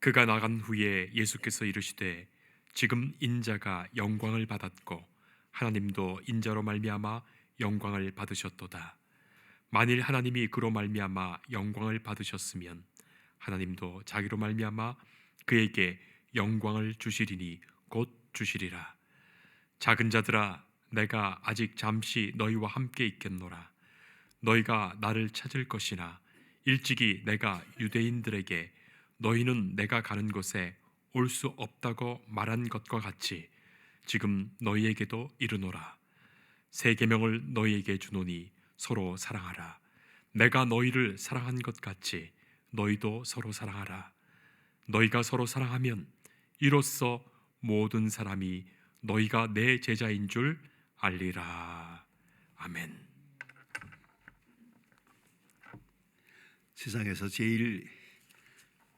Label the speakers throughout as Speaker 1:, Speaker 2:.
Speaker 1: 그가 나간 후에 예수께서 이르시되 지금 인자가 영광을 받았고 하나님도 인자로 말미암아 영광을 받으셨도다. 만일 하나님이 그로 말미암아 영광을 받으셨으면 하나님도 자기로 말미암아 그에게 영광을 주시리니 곧 주시리라. 작은 자들아 내가 아직 잠시 너희와 함께 있겠노라. 너희가 나를 찾을 것이나 일찍이 내가 유대인들에게 너희는 내가 가는 곳에 올 수 없다고 말한 것과 같이 지금 너희에게도 이르노라. 새 계명을 너희에게 주노니 서로 사랑하라. 내가 너희를 사랑한 것 같이 너희도 서로 사랑하라. 너희가 서로 사랑하면 이로써 모든 사람이 너희가 내 제자인 줄 알리라. 아멘.
Speaker 2: 세상에서 제일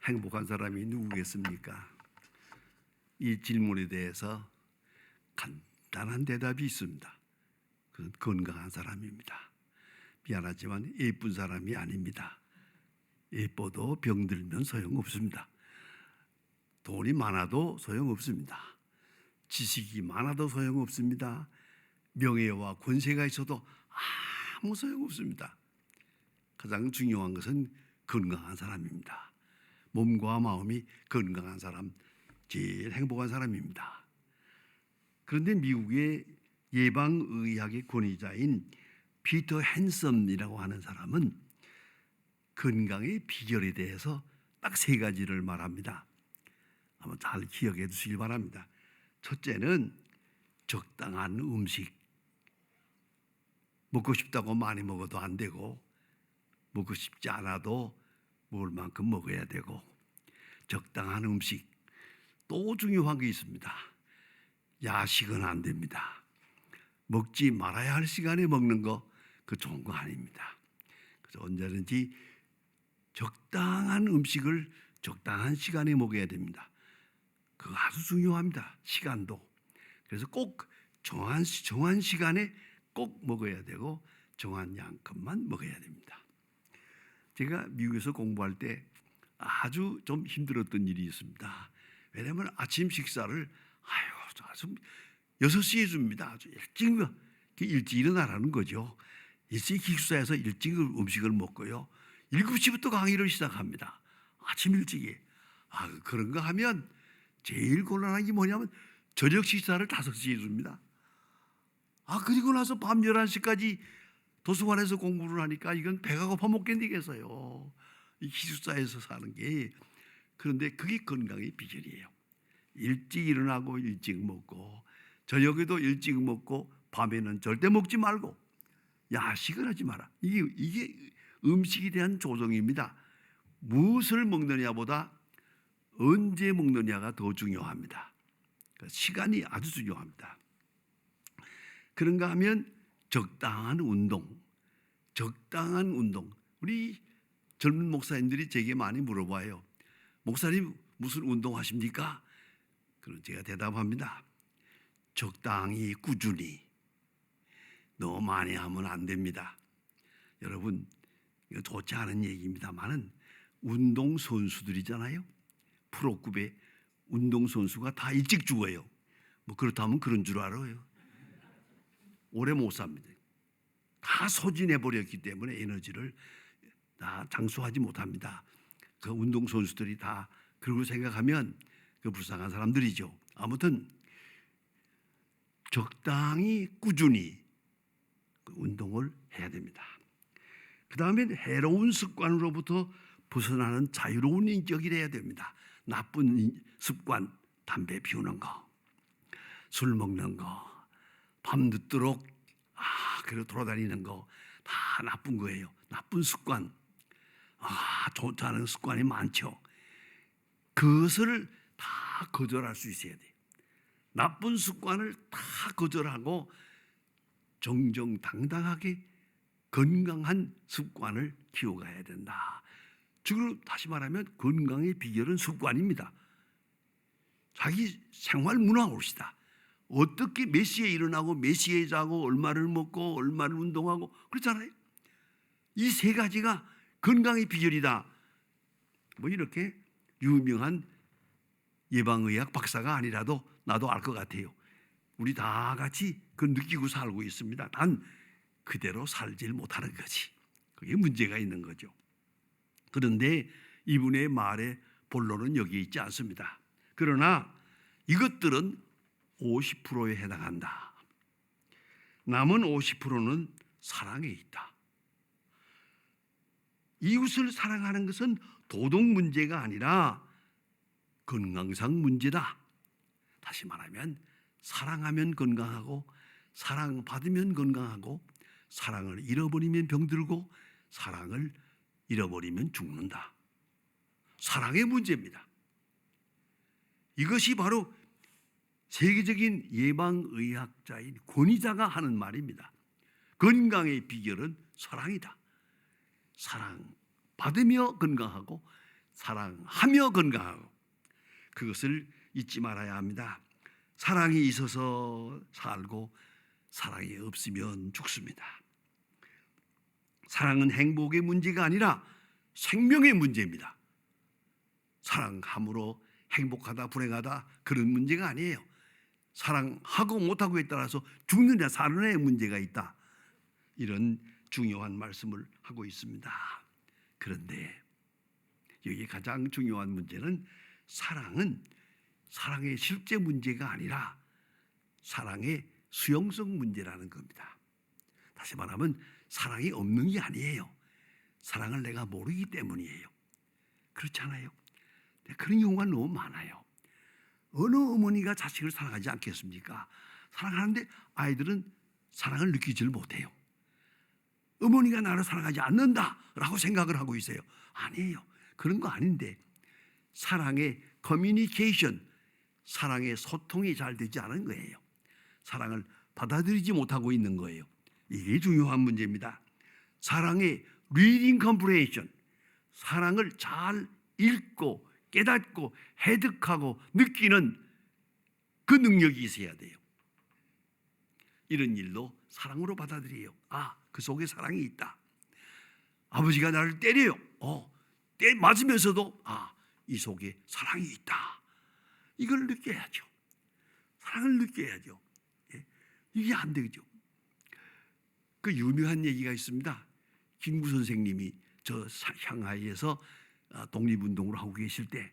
Speaker 2: 행복한 사람이 누구겠습니까? 이 질문에 대해서 간단한 대답이 있습니다. 그건 건강한 사람입니다. 미안하지만 예쁜 사람이 아닙니다. 예뻐도 병들면 소용없습니다. 돈이 많아도 소용없습니다. 지식이 많아도 소용없습니다. 명예와 권세가 있어도 아무 소용없습니다. 가장 중요한 것은 건강한 사람입니다. 몸과 마음이 건강한 사람, 제일 행복한 사람입니다. 그런데 미국의 예방의학의 권위자인 피터 핸섬이라고 하는 사람은 건강의 비결에 대해서 딱 세 가지를 말합니다. 한번 잘 기억해 두시길 바랍니다. 첫째는 적당한 음식. 먹고 싶다고 많이 먹어도 안 되고 먹고 싶지 않아도 먹을 만큼 먹어야 되고 적당한 음식 또 중요한 게 있습니다. 야식은 안 됩니다. 먹지 말아야 할 시간에 먹는 거 그 좋은 거 아닙니다. 그래서 언제든지 적당한 음식을 적당한 시간에 먹어야 됩니다. 그거 아주 중요합니다. 시간도. 그래서 꼭 정한 정한 시간에 꼭 먹어야 되고 정한 양큼만 먹어야 됩니다. 제가 미국에서 공부할 때 아주 좀 힘들었던 일이 있습니다. 왜냐하면 아침 식사를 아유 아주 6시에 줍니다. 아주 일찍 일찍 일어나라는 거죠. 일찍 기숙사에서 일찍 음식을 먹고요. 7시부터 강의를 시작합니다. 아침 일찍이. 아, 그런 거 하면 제일 곤란한 게 뭐냐면 저녁 식사를 5시에 줍니다. 아, 그리고 나서 밤 11시까지 도서관에서 공부를 하니까 이건 배가 고파 못 견디겠어요. 이 기숙사에서 사는 게. 그런데 그게 건강의 비결이에요. 일찍 일어나고 일찍 먹고 저녁에도 일찍 먹고 밤에는 절대 먹지 말고 야식을 하지 마라. 이게 이게 음식에 대한 조정입니다. 무엇을 먹느냐보다 언제 먹느냐가 더 중요합니다. 그러니까 시간이 아주 중요합니다. 그런가 하면 적당한 운동, 적당한 운동. 우리 젊은 목사님들이 제게 많이 물어봐요. 목사님 무슨 운동 하십니까? 그럼 제가 대답합니다. 적당히 꾸준히. 너무 많이 하면 안 됩니다. 여러분 이거 좋지 않은 얘기입니다만은 운동 선수들이잖아요. 프로급의 운동 선수가 다 일찍 죽어요. 뭐 그렇다면 그런 줄 알아요. 오래 못 삽니다. 다 소진해 버렸기 때문에 에너지를 다 장수하지 못합니다. 그 운동 선수들이 다 그러고 생각하면 그 불쌍한 사람들이죠. 아무튼 적당히 꾸준히 그 운동을 해야 됩니다. 그 다음에 해로운 습관으로부터 벗어나는 자유로운 인격이 돼야 됩니다. 나쁜 습관, 담배 피우는 거, 술 먹는 거, 밤늦도록 아, 그리고 돌아다니는 거 다 나쁜 거예요. 나쁜 습관. 아, 좋지 않은 습관이 많죠. 그것을 다 거절할 수 있어야 돼. 나쁜 습관을 다 거절하고 정정당당하게 건강한 습관을 키워가야 된다. 즉 다시 말하면 건강의 비결은 습관입니다. 자기 생활 문화 옵시다. 어떻게 몇 시에 일어나고 몇 시에 자고 얼마를 먹고 얼마를 운동하고 그렇잖아요. 이 세 가지가 건강의 비결이다. 뭐 이렇게 유명한 예방의학 박사가 아니라도 나도 알 것 같아요. 우리 다 같이 그 느끼고 살고 있습니다. 단 그대로 살질 못하는 거지. 그게 문제가 있는 거죠. 그런데 이분의 말의 본론은 여기 있지 않습니다. 그러나 이것들은 50%에 해당한다. 남은 50%는 사랑에 있다. 이웃을 사랑하는 것은 도덕 문제가 아니라 건강상 문제다. 다시 말하면 사랑하면 건강하고 사랑받으면 건강하고 사랑을 잃어버리면 병들고 사랑을 잃어버리면 죽는다. 사랑의 문제입니다. 이것이 바로 세계적인 예방의학자인 권위자가 하는 말입니다. 건강의 비결은 사랑이다. 사랑 받으며 건강하고 사랑하며 건강하고 그것을 잊지 말아야 합니다. 사랑이 있어서 살고 사랑이 없으면 죽습니다. 사랑은 행복의 문제가 아니라 생명의 문제입니다. 사랑함으로 행복하다 불행하다 그런 문제가 아니에요. 사랑하고 못하고에 따라서 죽느냐 사느냐의 문제가 있다. 이런 중요한 말씀을 하고 있습니다. 그런데 여기 가장 중요한 문제는 사랑은 사랑의 실제 문제가 아니라 사랑의 수용성 문제라는 겁니다. 다시 말하면 사랑이 없는 게 아니에요. 사랑을 내가 모르기 때문이에요. 그렇잖아요. 네, 그런 경우가 너무 많아요. 어느 어머니가 자식을 사랑하지 않겠습니까? 사랑하는데 아이들은 사랑을 느끼지를 못해요. 어머니가 나를 사랑하지 않는다라고 생각을 하고 있어요. 아니에요. 그런 거 아닌데 사랑의 커뮤니케이션, 사랑의 소통이 잘 되지 않은 거예요. 사랑을 받아들이지 못하고 있는 거예요. 이게 중요한 문제입니다. 사랑의 컴프레이션, 사랑을 잘 읽고 깨닫고 해득하고 느끼는 그 능력이 있어야 돼요. 이런 일도 사랑으로 받아들여요. 아, 그 속에 사랑이 있다. 아버지가 나를 때려요. 어, 때 맞으면서도 아, 이 속에 사랑이 있다. 이걸 느껴야죠. 사랑을 느껴야죠. 예? 이게 안 되죠. 그 유명한 얘기가 있습니다. 김구 선생님이 저 상하이에서 아, 독립운동을 하고 계실 때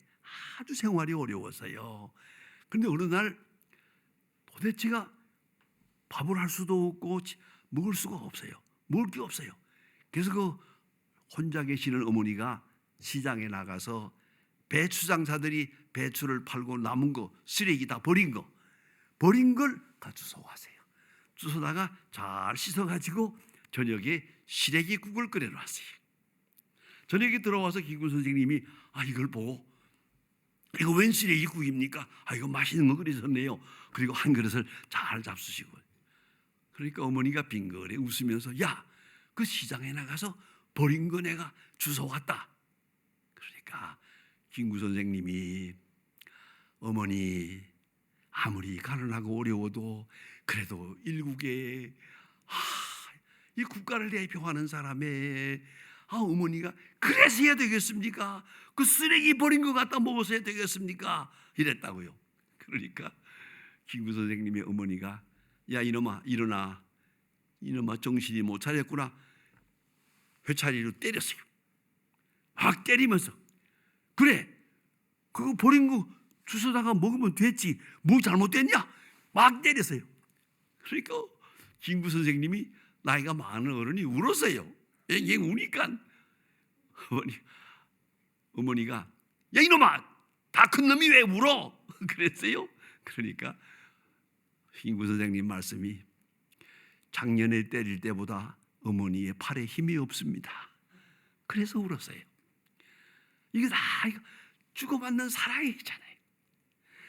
Speaker 2: 아주 생활이 어려웠어요. 그런데 어느 날 도대체가 밥을 할 수도 없고 지- 먹을 수가 없어요. 먹을 게 없어요. 그래서 그 혼자 계시는 어머니가 시장에 나가서 배추 장사들이 배추를 팔고 남은 거 쓰레기 다 버린 거 버린 걸 다 주워와세요. 주워다가 잘 씻어가지고 저녁에 시래기국을 끓여놨어요. 저녁에 들어와서 김구 선생님이 아 이걸 보고 이거 웬 시래기국입니까? 아 이거 맛있는 거 끓이셨네요. 그리고 한 그릇을 잘 잡수시고 그러니까 어머니가 빙그레 웃으면서 야 그 시장에 나가서 버린 거 내가 주워 왔다. 그러니까 김구 선생님이 어머니 아무리 가난하고 어려워도 그래도 일국에 아, 이 국가를 대표하는 사람의 아, 어머니가 그래서야 되겠습니까? 그 쓰레기 버린 거 갖다 먹었어야 되겠습니까? 이랬다고요. 그러니까 김구 선생님의 어머니가 야 이놈아 일어나 이놈아 정신이 못 차렸구나 회차리로 때렸어요. 막 때리면서 그래 그거 버린 거 주워다가 먹으면 됐지 뭐 잘못됐냐 막 때렸어요. 그러니까 김구 선생님이 나이가 많은 어른이 울었어요. 얘 우니까 어머니 어머니가 야 이놈아 다 큰 놈이 왜 울어? 그랬어요. 그러니까 김구 선생님 말씀이 작년에 때릴 때보다 어머니의 팔에 힘이 없습니다. 그래서 울었어요. 이게 다 주고받는 사랑이 있잖아요.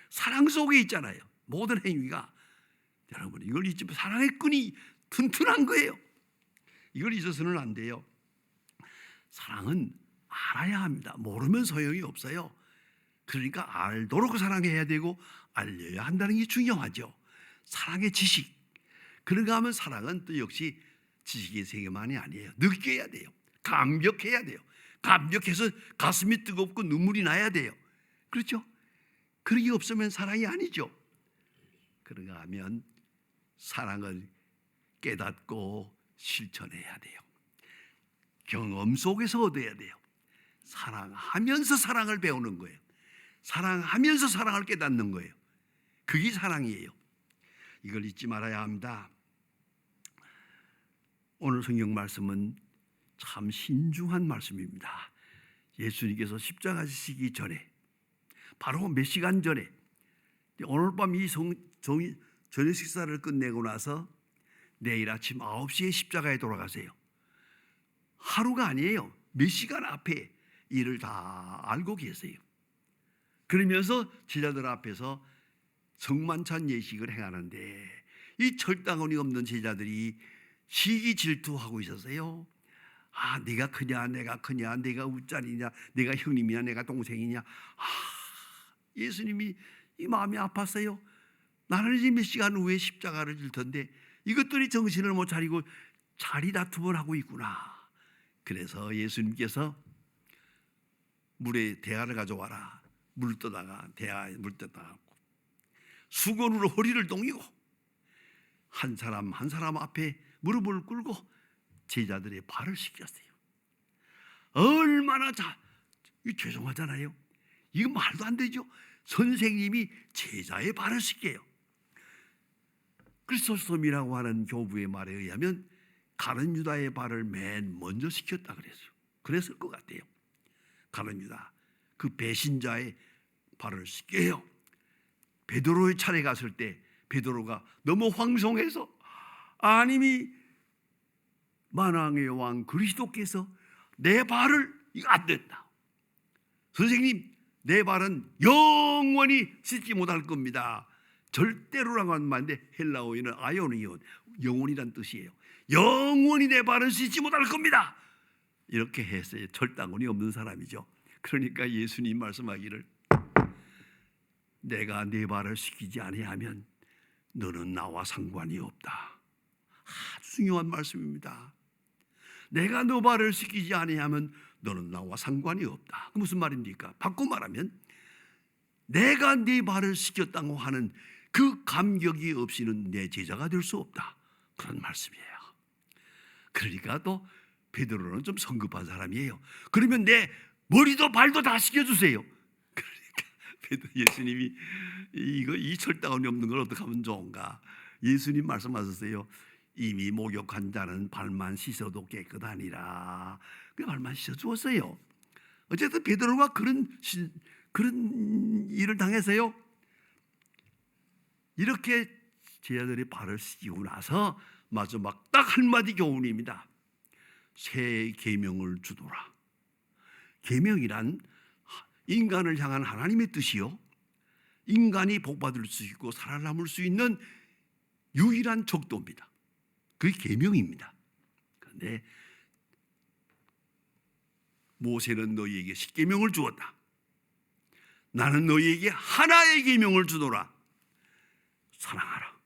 Speaker 2: 사랑 속에 있잖아요. 모든 행위가 여러분 이걸 잊지 마. 사랑의 끈이 튼튼한 거예요. 이걸 잊어서는 안 돼요. 사랑은 알아야 합니다. 모르면 소용이 없어요. 그러니까 알도록 사랑해야 되고 알려야 한다는 게 중요하죠. 사랑의 지식. 그런가 하면 사랑은 또 역시 지식의 세계만이 아니에요. 느껴야 돼요. 감격해야 돼요. 감격해서 가슴이 뜨겁고 눈물이 나야 돼요. 그렇죠? 그런 게 없으면 사랑이 아니죠. 그런가 하면 사랑을 깨닫고 실천해야 돼요. 경험 속에서 얻어야 돼요. 사랑하면서 사랑을 배우는 거예요. 사랑하면서 사랑을 깨닫는 거예요. 그게 사랑이에요. 이걸 잊지 말아야 합니다. 오늘 성경 말씀은 참 신중한 말씀입니다. 예수님께서 십자가 지시기 전에 바로 몇 시간 전에 오늘 밤이 저녁 식사를 끝내고 나서 내일 아침 9시에 십자가에 돌아가세요. 하루가 아니에요. 몇 시간 앞에 일을 다 알고 계세요. 그러면서 제자들 앞에서 성만찬 예식을 행하는데 이 철당원이 없는 제자들이 시기 질투하고 있었어요. 아, 네가 크냐, 내가 크냐, 내가 웃자리냐, 내가 형님이냐, 내가 동생이냐. 아, 예수님이 이 마음이 아팠어요. 나는 이제 몇 시간 후에 십자가를 질 텐데 이것들이 정신을 못 차리고 자리 다툼을 하고 있구나. 그래서 예수님께서 물에 대야를 가져와라. 물 떠다가 대야에 물 떠다가 수건으로 허리를 동이고 한 사람 한 사람 앞에 무릎을 꿇고 제자들의 발을 씻겼어요. 얼마나 자, 이 죄송하잖아요. 이거 말도 안 되죠. 선생님이 제자의 발을 씻겨요. 크리스토스톰이라고 하는 교부의 말에 의하면 가른 유다의 발을 맨 먼저 씻겼다 그랬어요. 그랬을 것 같아요. 가른 유다 그 배신자의 발을 씻겨요. 베드로의 차례 갔을 때 베드로가 너무 황송해서 아님이 만왕의 왕 그리스도께서 내 발을 이거 안 된다. 선생님 내 발은 영원히 씻지 못할 겁니다. 절대로라고 하는 말인데 헬라어에는 아이오니온 영원이란 뜻이에요. 영원히 내 발은 씻지 못할 겁니다. 이렇게 했어요. 절당원이 없는 사람이죠. 그러니까 예수님 말씀하기를 내가 내 발을 씻기지 아니하면 너는 나와 상관이 없다. 아주 중요한 말씀입니다. 내가 너 발을 씻기지 아니하면 너는 나와 상관이 없다. 무슨 말입니까? 바꿔 말하면 내가 네 발을 씻겼다고 하는 그 감격이 없이는 내 제자가 될 수 없다. 그런 말씀이에요. 그러니까 또 베드로는 좀 성급한 사람이에요. 그러면 내 머리도 발도 다 씻겨주세요. 그러니까 예수님이 이거 이 철당원이 없는 걸 어떻게 하면 좋은가? 예수님 말씀하셨어요. 이미 목욕한 자는 발만 씻어도 깨끗하니라. 그 발만 씻어 주었어요. 어쨌든 베드로가 그런 시, 그런 일을 당해서요. 이렇게 제자들이 발을 씻기고 나서 마지막 딱 한마디 교훈입니다. 새 계명을 주도라. 계명이란 인간을 향한 하나님의 뜻이요. 인간이 복받을 수 있고 살아남을 수 있는 유일한 적도입니다. 그게 계명입니다. 그런데 모세는 너희에게 십계명을 주었다. 나는 너희에게 하나의 계명을 주노라. 사랑하라.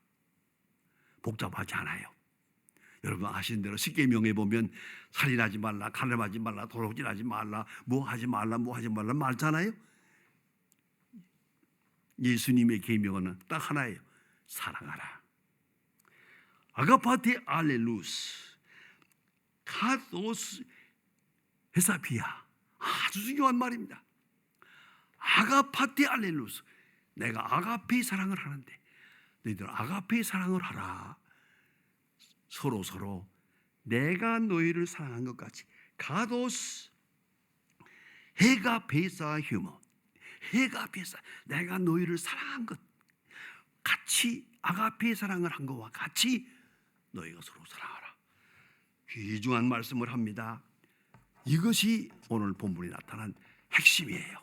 Speaker 2: 복잡하지 않아요. 여러분 아시는 대로 십계명에 보면 살인하지 말라, 가늠하지 말라, 도둑질하지 말라, 뭐 하지 말라, 뭐 하지 말라 말잖아요. 예수님의 계명은 딱 하나예요. 사랑하라. 아가파테 알렐루스 카도스 헤사피아 아주 중요한 말입니다. 아가파테 알렐루스 내가 아가페의 사랑을 하는데 너희들 아가페의 사랑을 하라. 서로 서로 내가 너희를 사랑한 것 같이 가도스 해가 베사 휴먼 해가 베사 내가 너희를 사랑한 것 같이 아가페의 사랑을 한 것과 같이 너희가 서로 사랑하라. 귀중한 말씀을 합니다. 이것이 오늘 본문에 나타난 핵심이에요.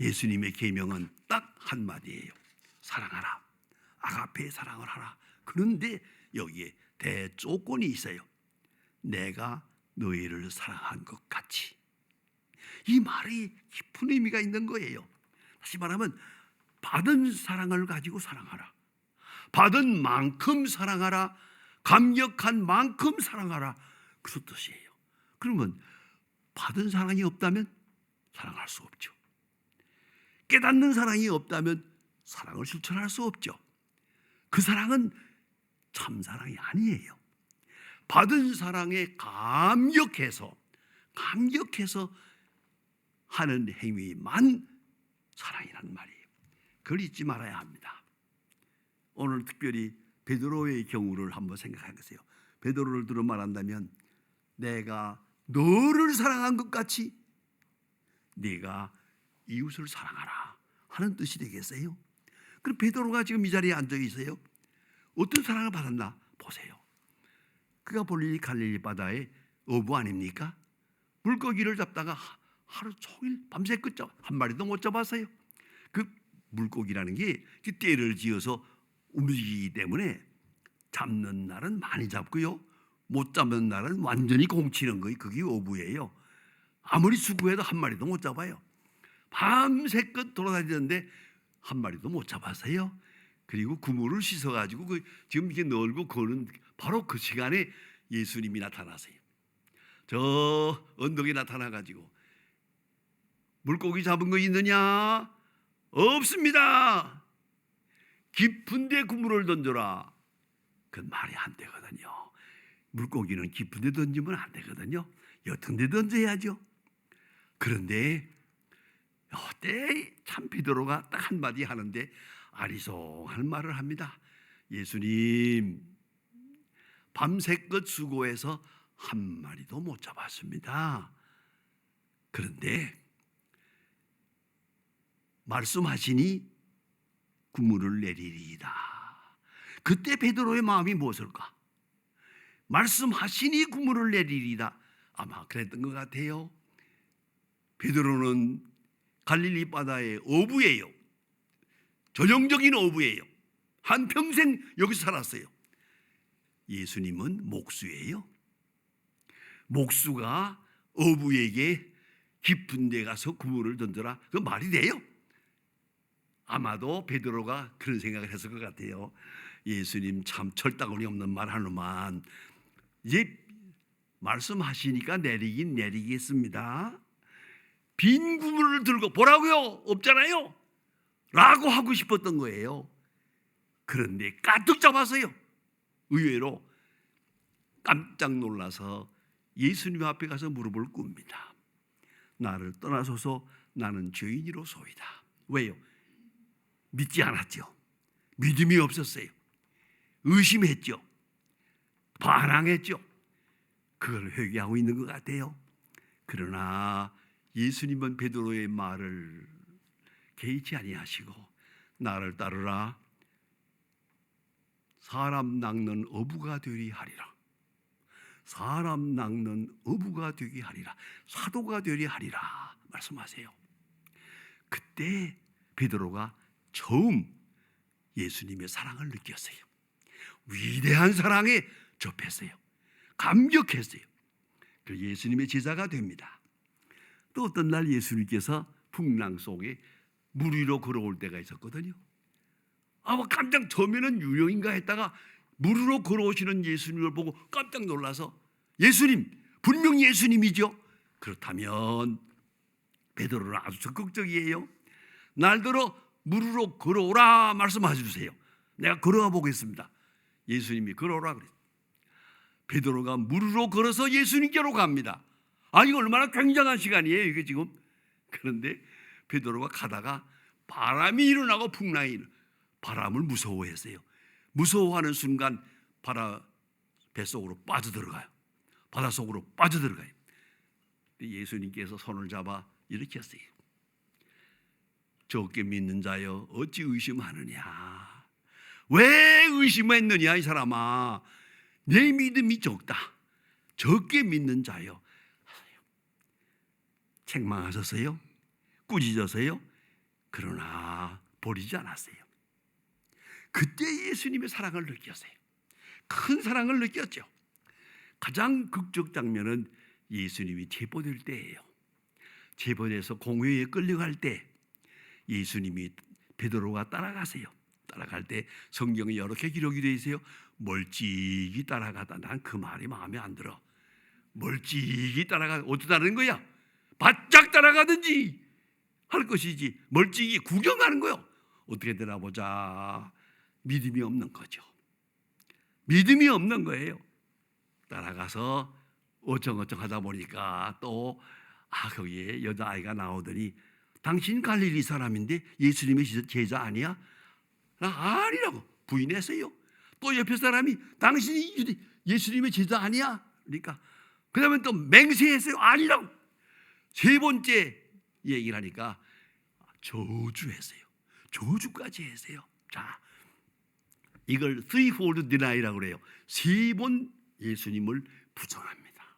Speaker 2: 예수님의 계명은 딱 한마디예요. 사랑하라. 아가페의 사랑을 하라. 그런데 여기에 대조건이 있어요. 내가 너희를 사랑한 것 같이. 이 말이 깊은 의미가 있는 거예요. 다시 말하면 받은 사랑을 가지고 사랑하라. 받은 만큼 사랑하라. 감격한 만큼 사랑하라. 그런 뜻이에요. 그러면 받은 사랑이 없다면 사랑할 수 없죠. 깨닫는 사랑이 없다면 사랑을 실천할 수 없죠. 그 사랑은 참 사랑이 아니에요. 받은 사랑에 감격해서 감격해서 하는 행위만 사랑이란 말이에요. 그걸 잊지 말아야 합니다. 오늘 특별히 베드로의 경우를 한번 생각해 보세요. 베드로를 들어 말한다면 내가 너를 사랑한 것 같이 네가 이웃을 사랑하라 하는 뜻이 되겠어요. 그럼 베드로가 지금 이 자리에 앉아 있어요. 어떤 사랑을 받았나 보세요. 그가 볼일이 갈릴리 바다의 어부 아닙니까? 물고기를 잡다가 하- 하루 종일 밤새 끝잡 한 마리도 못 잡았어요. 그 물고기라는 게 떼를 지어서 움직이기 때문에 잡는 날은 많이 잡고요. 못 잡는 날은 완전히 공치는 거예요. 그게 어부예요. 아무리 수고해도 한 마리도 못 잡아요. 밤새껏 돌아다니는데 한 마리도 못 잡았어요. 그리고 그물을 씻어가지고 그 지금 이렇게 널고 거는 바로 그 시간에 예수님이 나타나세요. 저 언덕에 나타나가지고 물고기 잡은 거 있느냐? 없습니다. 깊은데 그물을 던져라. 그 말이 안 되거든요. 물고기는 깊은데 던지면 안 되거든요. 옅은데 던져야죠. 그런데 어 때참 베드로가 딱 한마디 하는데 아리송한 말을 합니다. 예수님 밤새껏 수고해서 한 마리도 못 잡았습니다. 그런데 말씀하시니 구물을 내리리이다. 그때 베드로의 마음이 무엇일까? 말씀하시니 구물을 내리리이다. 아마 그랬던 것 같아요. 베드로는 갈릴리 바다의 어부예요. 전형적인 어부예요. 한 평생 여기서 살았어요. 예수님은 목수예요. 목수가 어부에게 깊은 데 가서 구물을 던져라. 그 말이 돼요? 아마도 베드로가 그런 생각을 했을 것 같아요. 예수님 참 철다구니 없는 말 하nu만 이제 말씀하시니까 내리긴 내리겠습니다. 빈 구물을 들고 보라고요? 없잖아요. 라고 하고 싶었던 거예요. 그런데 가득 잡았어요. 의외로 깜짝 놀라서 예수님 앞에 가서 무릎을 꿇습니다. 나를 떠나소서 나는 죄인이로소이다. 왜요? 믿지 않았죠. 믿음이 없었어요. 의심했죠. 반항했죠. 그걸 회개하고 있는 것 같아요. 그러나 예수님은 베드로의 말을 개의치 아니하시고 나를 따르라 사람 낚는 어부가 되리 하리라. 사람 낚는 어부가 되게 하리라. 사도가 되리 하리라. 말씀하세요. 그때 베드로가 처음 예수님의 사랑을 느꼈어요. 위대한 사랑에 접했어요. 감격했어요. 그 예수님의 제자가 됩니다. 또 어떤 날 예수님께서 풍랑 속에 물 위로 걸어올 때가 있었거든요. 아, 뭐 깜짝 처음에는 유령인가 했다가 물 위로 걸어오시는 예수님을 보고 깜짝 놀라서 예수님, 분명 예수님이죠. 그렇다면 베드로는 아주 적극적이에요. 날들어 물 위로 걸어오라 말씀해 주세요. 내가 걸어가 보겠습니다. 예수님이 걸어오라 그랬어요. 베드로가 물 위로 걸어서 예수님께로 갑니다. 아, 이거 얼마나 굉장한 시간이에요, 이게 지금. 그런데 베드로가 가다가 바람이 일어나고 풍랑이. 바람을 무서워했어요. 무서워하는 순간 바다 뱃속으로 빠져들어가요. 바닷속으로 빠져들어가요. 예수님께서 손을 잡아 했어요. 적게 믿는 자여 어찌 의심하느냐? 왜 의심했느냐 이 사람아? 내 믿음이 적다. 적게 믿는 자여. 책망하셨어요? 꾸짖으세요? 그러나 버리지 않았어요. 그때 예수님의 사랑을 느꼈어요. 큰 사랑을 느꼈죠. 가장 극적 장면은 예수님이 제보될 때예요. 제보돼서 공회에 끌려갈 때 예수님이 베드로가 따라가세요. 따라갈 때 성경에 이렇게 기록이 되어 있어요. 멀찍이 따라가다 난 그 말이 마음에 안 들어. 멀찍이 따라가 따르는 거야? 바짝 따라가든지 할 것이지 멀찍이 구경하는 거요. 어떻게 되나 보자. 믿음이 없는 거죠. 믿음이 없는 거예요. 따라가서 어청어청 하다 보니까 또 아, 거기에 여자아이가 나오더니 당신 갈릴리 사람인데 예수님의 제자 아니야? 나 아니라고 부인했어요. 또 옆에 사람이 당신이 예수님의 제자 아니야? 그러니까 그 다음에 또 맹세했어요. 아니라고. 세 번째 얘기를 하니까 저주했어요. 저주까지 했어요. 자, 이걸 threefold deni라고 그래요. 세 번 예수님을 부정합니다.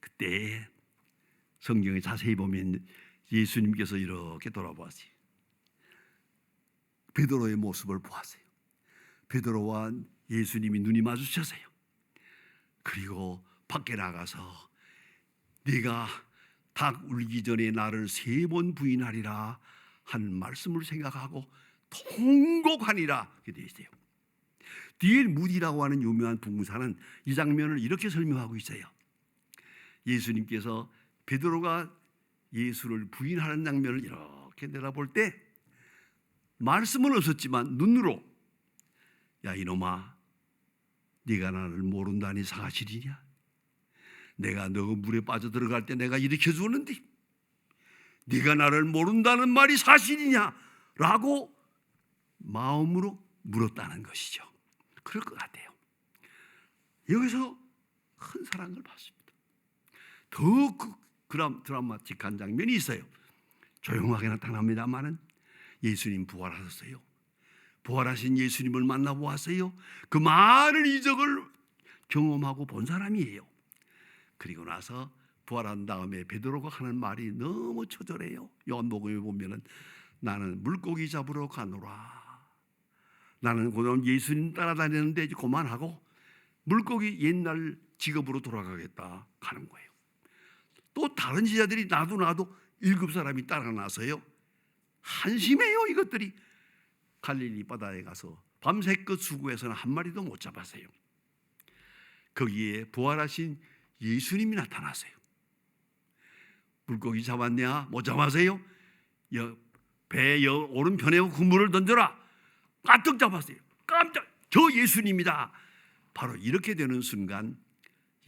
Speaker 2: 그때 성경에 자세히 보면 예수님께서 이렇게 돌아보았어요. 베드로의 모습을 보았어요. 베드로와 예수님이 눈이 마주쳤어요. 그리고 밖에 나가서 네가 닭 울기 전에 나를 세 번 부인하리라 한 말씀을 생각하고 통곡하니라 이렇게 되어 있어요. 디엘 무디라고 하는 유명한 부흥사는 이 장면을 이렇게 설명하고 있어요. 예수님께서 베드로가 예수를 부인하는 장면을 이렇게 내다볼 때 말씀은 없었지만 눈으로 야 이놈아 네가 나를 모른다니 사실이냐? 내가 너 물에 빠져 들어갈 때 내가 일으켜 주었는데 네가 나를 모른다는 말이 사실이냐? 라고 마음으로 물었다는 것이죠. 그럴 것 같아요. 여기서 큰 사랑을 받습니다. 더 그, 드라마틱한 장면이 있어요. 조용하게 나타납니다만은 예수님 부활하셨어요. 부활하신 예수님을 만나보았어요. 그 많은 이적을 경험하고 본 사람이에요. 그리고 나서 부활한 다음에 베드로가 하는 말이 너무 처절해요. 요한복음에 보면은 나는 물고기 잡으러 가노라. 나는 그다음 예수님 따라다니는데 이제 그만하고 물고기 옛날 직업으로 돌아가겠다 가는 거예요. 또 다른 제자들이 나도 나도 일곱 사람이 따라 나서요. 한심해요 이것들이 갈릴리 바다에 가서 밤새껏 수구해서는 한 마리도 못 잡았어요. 거기에 부활하신 예수님이 나타나세요. 물고기 잡았냐? 못 잡았어요? 여, 배 여, 오른편에 그물을 던져라. 까뜩 잡았어요. 깜짝 저 예수님이다. 바로 이렇게 되는 순간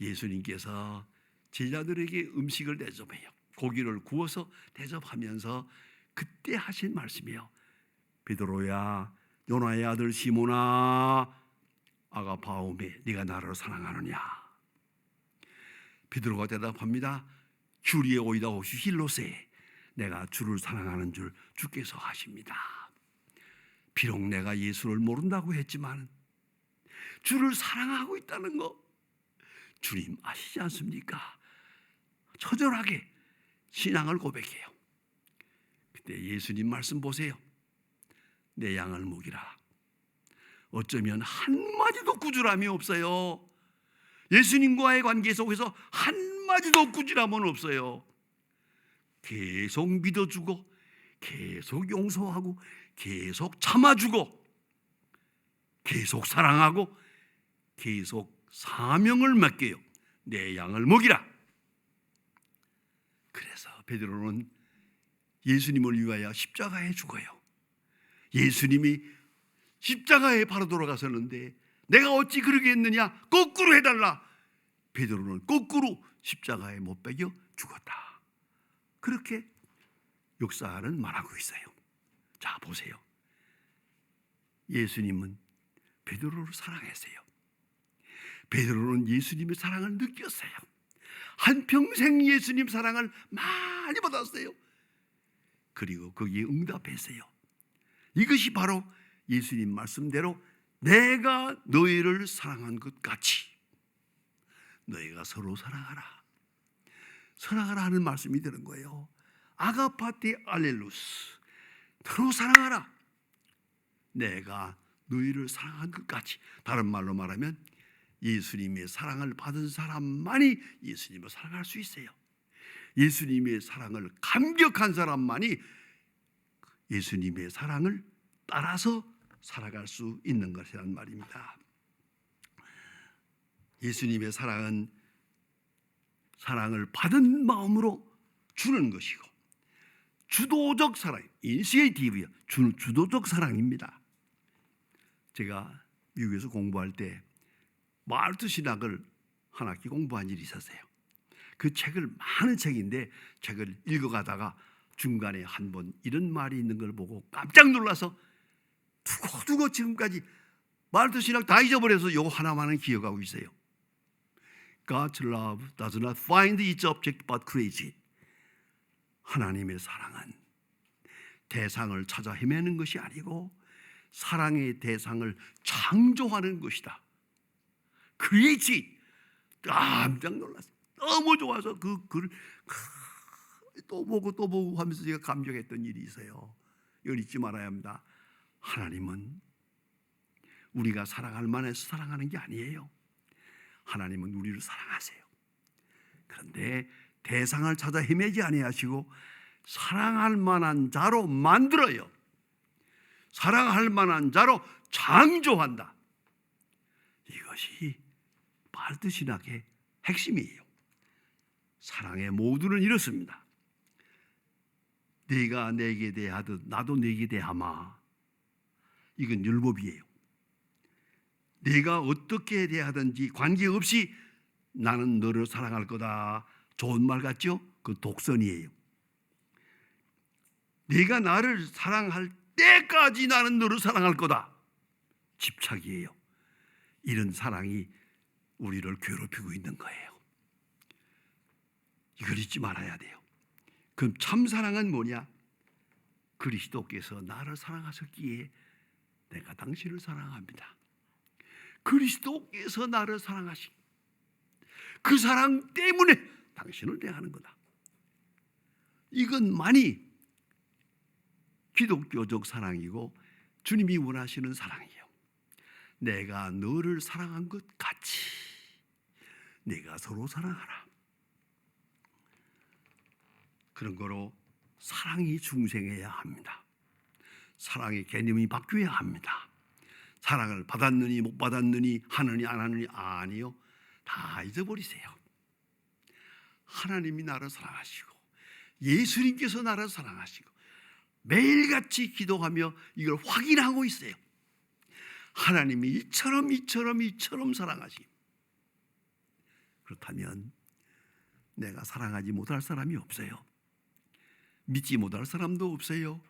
Speaker 2: 예수님께서 제자들에게 음식을 대접해요. 고기를 구워서 대접하면서 그때 하신 말씀이에요. 베드로야, 요나의 아들 시모나, 아가파오메, 네가 나를 사랑하느냐? 베드로가 대답합니다. 주리에 오이다 오시 힐로세, 내가 주를 사랑하는 줄 주께서 하십니다. 비록 내가 예수를 모른다고 했지만 주를 사랑하고 있다는 거 주님 아시지 않습니까? 처절하게 신앙을 고백해요. 그때 예수님 말씀 보세요. 내 양을 먹이라. 어쩌면 한마디도 꾸준함이 없어요. 예수님과의 관계 속에서 한마디도 꾸준함은 없어요. 계속 믿어주고, 계속 용서하고, 계속 참아주고, 계속 사랑하고, 계속 사명을 맡겨요. 내 양을 먹이라. 그래서 베드로는 예수님을 위하여 십자가에 죽어요. 예수님이 십자가에 바로 돌아가셨는데 내가 어찌 그러게 했느냐? 거꾸로 해달라. 베드로는 거꾸로 십자가에 못 박여 죽었다. 그렇게 역사는 말하고 있어요. 자 보세요. 예수님은 베드로를 사랑했어요. 베드로는 예수님의 사랑을 느꼈어요. 한평생 예수님 사랑을 많이 받았어요. 그리고 거기에 응답했어요. 이것이 바로 예수님 말씀대로 내가 너희를 사랑한 것 같이 너희가 서로 사랑하라. 사랑하라 하는 말씀이 되는 거예요. 아가파티 알렐루스. 서로 사랑하라. 내가 너희를 사랑한 것 같이. 다른 말로 말하면 예수님의 사랑을 받은 사람만이 예수님을 사랑할 수 있어요. 예수님의 사랑을 감격한 사람만이 예수님의 사랑을 따라서 살아갈 수 있는 것이란 말입니다. 예수님의 사랑은 사랑을 받은 마음으로 주는 것이고 주도적 사랑, 인시에이티브요. 주, 주도적 사랑입니다. 제가 미국에서 공부할 때 마르트 신학을 한 학기 공부한 일이 있었어요. 그 책을 많은 책인데 책을 읽어가다가 중간에 한 번 이런 말이 있는 걸 보고 깜짝 놀라서 두고두고 지금까지 마르트 신학 다 잊어버려서 요거 하나만은 기억하고 있어요. God's love does not find its object but creates. 하나님의 사랑은 대상을 찾아 헤매는 것이 아니고 사랑의 대상을 창조하는 것이다. it. 깜짝 놀랐어요. 너무 좋아서 그 글을 또 보고 또 보고 하면서 제가 감격했던 일이 있어요. 이걸 잊지 말아야 합니다. 하나님은 우리가 사랑할 만해서 사랑하는 게 아니에요. 하나님은 우리를 사랑하세요. 그런데 대상을 찾아 헤매지 아니하시고 사랑할 만한 자로 만들어요. 사랑할 만한 자로 창조한다. 이것이 바르트 신학의 핵심이에요. 사랑의 모두는 이렇습니다. 네가 내게 대하듯 나도 네게 대하마. 이건 율법이에요. 네가 어떻게 대하든지 관계없이 나는 너를 사랑할 거다. 좋은 말 같죠? 그 독선이에요. 네가 나를 사랑할 때까지 나는 너를 사랑할 거다. 집착이에요. 이런 사랑이 우리를 괴롭히고 있는 거예요. 이걸 잊지 말아야 돼요. 그럼 참 사랑은 뭐냐? 그리스도께서 나를 사랑하셨기에 내가 당신을 사랑합니다. 그리스도께서 나를 사랑하신 그 사랑 때문에 당신을 대하는 거다. 이건 많이 기독교적 사랑이고 주님이 원하시는 사랑이에요. 내가 너를 사랑한 것 같이 내가 서로 사랑하라. 그런 거로 사랑이 중생해야 합니다. 사랑의 개념이 바뀌어야 합니다. 사랑을 받았느니 못 받았느니 하느니 안 하느니 아니요. 다 잊어버리세요. 하나님이 나를 사랑하시고 예수님께서 나를 사랑하시고 매일같이 기도하며 이걸 확인하고 있어요. 하나님이 이처럼 이처럼 이처럼 사랑하시. 그렇다면 내가 사랑하지 못할 사람이 없어요. 믿지 못할 사람도 없어요.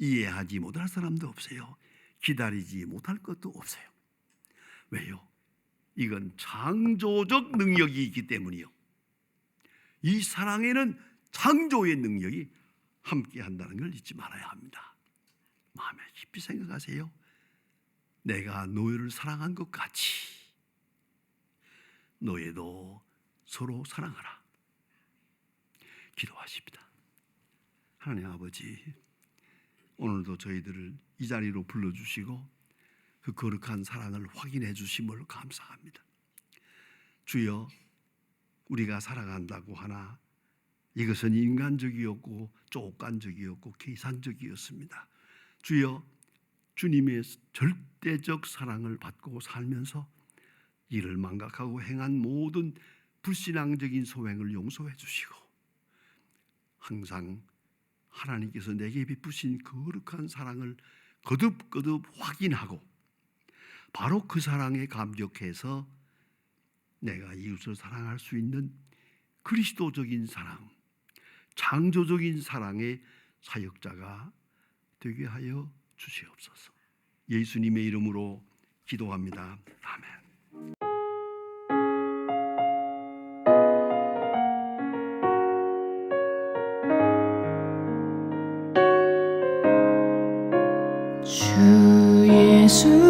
Speaker 2: 이해하지 못할 사람도 없어요. 기다리지 못할 것도 없어요. 왜요? 이건 창조적 능력이 있기 때문이요. 이 사랑에는 창조의 능력이 함께 한다는 걸 잊지 말아야 합니다. 마음에 깊이 생각하세요. 내가 너희를 사랑한 것 같이 너희도 서로 사랑하라. 기도하십니다. 하나님 아버지, 오늘도 저희들을 이 자리로 불러주시고 그 거룩한 사랑을 확인해 주심을 감사합니다. 주여, 우리가 사랑한다고 하나 이것은 인간적이었고 쪽간적이었고 계산적이었습니다. 주여, 주님의 절대적 사랑을 받고 살면서 이를 망각하고 행한 모든 불신앙적인 소행을 용서해 주시고 항상 하나님께서 내게 베푸신 거룩한 사랑을 거듭거듭 확인하고 바로 그 사랑에 감격해서 내가 이웃을 사랑할 수 있는 그리스도적인 사랑, 창조적인 사랑의 사역자가 되게 하여 주시옵소서. 예수님의 이름으로 기도합니다. 아멘.
Speaker 3: 주 예수